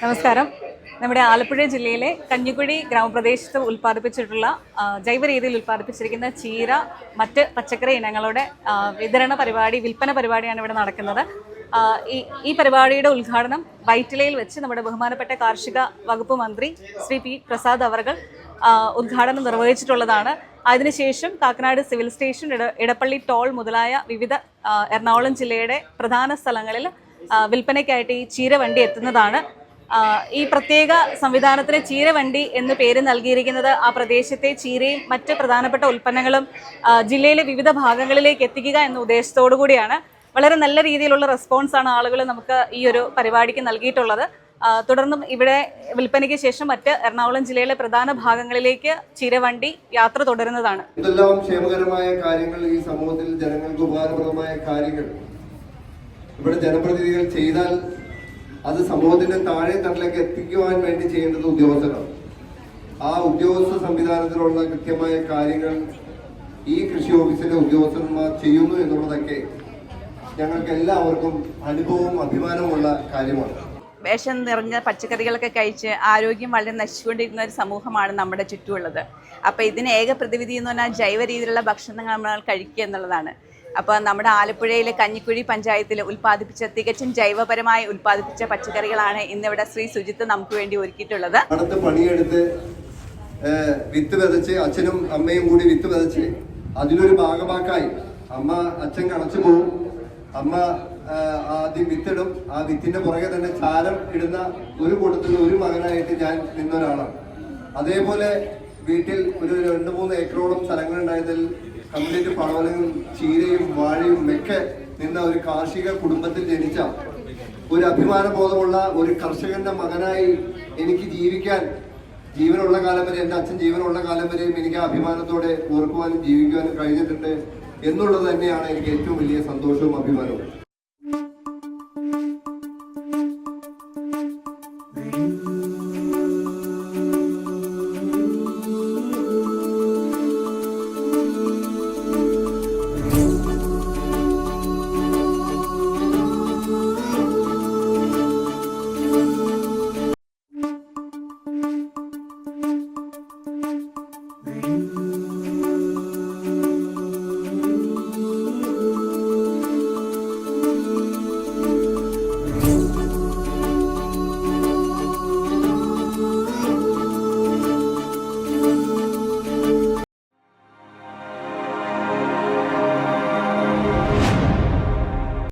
നമസ്കാരം. നമ്മുടെ ആലപ്പുഴ ജില്ലയിലെ കഞ്ഞിക്കുഴി ഗ്രാമപ്രദേശത്ത് ഉൽപ്പാദിപ്പിച്ചിട്ടുള്ള ജൈവ രീതിയിൽ ഉൽപ്പാദിപ്പിച്ചിരിക്കുന്ന ചീര മറ്റ് പച്ചക്കറി ഇനങ്ങളുടെ വിതരണ പരിപാടി വിൽപ്പന പരിപാടിയാണ് ഇവിടെ നടക്കുന്നത്. ഈ ഈ പരിപാടിയുടെ ഉദ്ഘാടനം വൈറ്റിലയിൽ വെച്ച് നമ്മുടെ ബഹുമാനപ്പെട്ട കാർഷിക വകുപ്പ് മന്ത്രി ശ്രീ പി പ്രസാദ് അവർകൾ ഉദ്ഘാടനം നിർവഹിച്ചിട്ടുള്ളതാണ്. അതിനുശേഷം കാക്കനാട് സിവിൽ സ്റ്റേഷൻ ഇട ഇടപ്പള്ളി ടോൾ മുതലായ വിവിധ എറണാകുളം ജില്ലയുടെ പ്രധാന സ്ഥലങ്ങളിൽ വിൽപ്പനയ്ക്കായിട്ട് ഈ ചീര വണ്ടി എത്തുന്നതാണ്. ഈ പ്രത്യേക സംവിധാനത്തിന് ചീരവണ്ടി എന്ന് പേര് നൽകിയിരിക്കുന്നത് ആ പ്രദേശത്തെ ചീരയും മറ്റ് പ്രധാനപ്പെട്ട ഉൽപ്പന്നങ്ങളും ജില്ലയിലെ വിവിധ ഭാഗങ്ങളിലേക്ക് എത്തിക്കുക എന്ന ഉദ്ദേശത്തോടു കൂടിയാണ്. വളരെ നല്ല രീതിയിലുള്ള റെസ്പോൺസ് ആണ് ആളുകൾ നമുക്ക് ഈ ഒരു പരിപാടിക്ക് നൽകിയിട്ടുള്ളത്. തുടർന്നും ഇവിടെ വിൽപ്പനയ്ക്ക് ശേഷം മറ്റ് എറണാകുളം ജില്ലയിലെ പ്രധാന ഭാഗങ്ങളിലേക്ക് ചീരവണ്ടി യാത്ര തുടരുന്നതാണ്. ഇതെല്ലാം ക്ഷേമകരമായ കാര്യങ്ങൾ ഈ സമൂഹത്തിൽ ജനങ്ങൾക്ക് ഉപകാരപ്രദമായ കാര്യങ്ങൾ. ഇവിടെ ജനപ്രതിനിധികൾ ചെയ്താൽ അത് സമൂഹത്തിന്റെ താഴെ തട്ടിലേക്ക് എത്തിക്കുവാൻ വേണ്ടി ചെയ്യേണ്ടത് ഉദ്യോഗസ്ഥരാണ്. ആ ഉദ്യോഗസ്ഥ സംവിധാനത്തിലുള്ള കൃത്യമായ കാര്യങ്ങൾ ഈ കൃഷി ഓഫീസിലെ ഉദ്യോഗസ്ഥന്മാർ ചെയ്യുന്നു എന്നുള്ളതൊക്കെ ഞങ്ങൾക്ക് എല്ലാവർക്കും അനുഭവവും അഭിമാനവുമുള്ള കാര്യമാണ്. വിഷം നിറഞ്ഞ പച്ചക്കറികളൊക്കെ കഴിച്ച് ആരോഗ്യം വളരെ നശിച്ചുകൊണ്ടിരിക്കുന്ന ഒരു സമൂഹമാണ് നമ്മുടെ ചുറ്റുമുള്ളത്. അപ്പോൾ ഇതിന് ഏക പ്രതിവിധി എന്ന് പറഞ്ഞാൽ ജൈവ രീതിയിലുള്ള ഭക്ഷണങ്ങൾ നമ്മൾ കഴിക്കുക എന്നുള്ളതാണ്. അപ്പോൾ നമ്മുടെ ആലപ്പുഴയിലെ കഞ്ഞിക്കുഴി പഞ്ചായത്തിൽ ഉൽപ്പാദിപ്പിച്ച തികച്ചും ജൈവപരമായി ഉൽപ്പാദിപ്പിച്ച പച്ചക്കറികളാണ് ഇന്നിവിടെ ശ്രീ സുജിത്ത് നമുക്ക് വേണ്ടി ഒരുക്കിയിട്ടുള്ളത്. അടുത്ത് പണിയെടുത്ത് വിത്ത് വിതച്ച് അച്ഛനും അമ്മയും കൂടി വിത്ത് വിതച്ച് അതിലൊരു ഭാഗമാക്കായി. അമ്മ അച്ഛൻ കണച്ചു പോവും. അമ്മ ആദ്യം വിത്തിടും. ആ വിത്തിന്റെ പുറകെ തന്നെ ചാരം ഇടുന്ന ഒരു കൂട്ടത്തിൽ ഒരു മകനായിട്ട് ഞാൻ നിന്നൊരാളാണ്. അതേപോലെ വീട്ടിൽ ഒരു രണ്ട് മൂന്ന് ഏക്കറോളം സ്ഥലങ്ങൾ ഉണ്ടായതിൽ കംപ്ലീറ്റ് പടവലയും ചീരയും വാഴയും ഒക്കെ നിന്ന ഒരു കാർഷിക കുടുംബത്തിൽ ജനിച്ച ഒരു അഭിമാന ബോധമുള്ള ഒരു കർഷകന്റെ മകനായി എനിക്ക് ജീവിക്കാൻ ജീവനുള്ള കാലം വരെ എന്റെ അച്ഛൻ ജീവനുള്ള കാലം വരെയും എനിക്ക് അഭിമാനത്തോടെ ഓർക്കുവാനും ജീവിക്കുവാനും കഴിഞ്ഞിട്ടുണ്ട് എന്നുള്ളത് തന്നെയാണ് എനിക്ക് ഏറ്റവും വലിയ സന്തോഷവും അഭിമാനവും. you.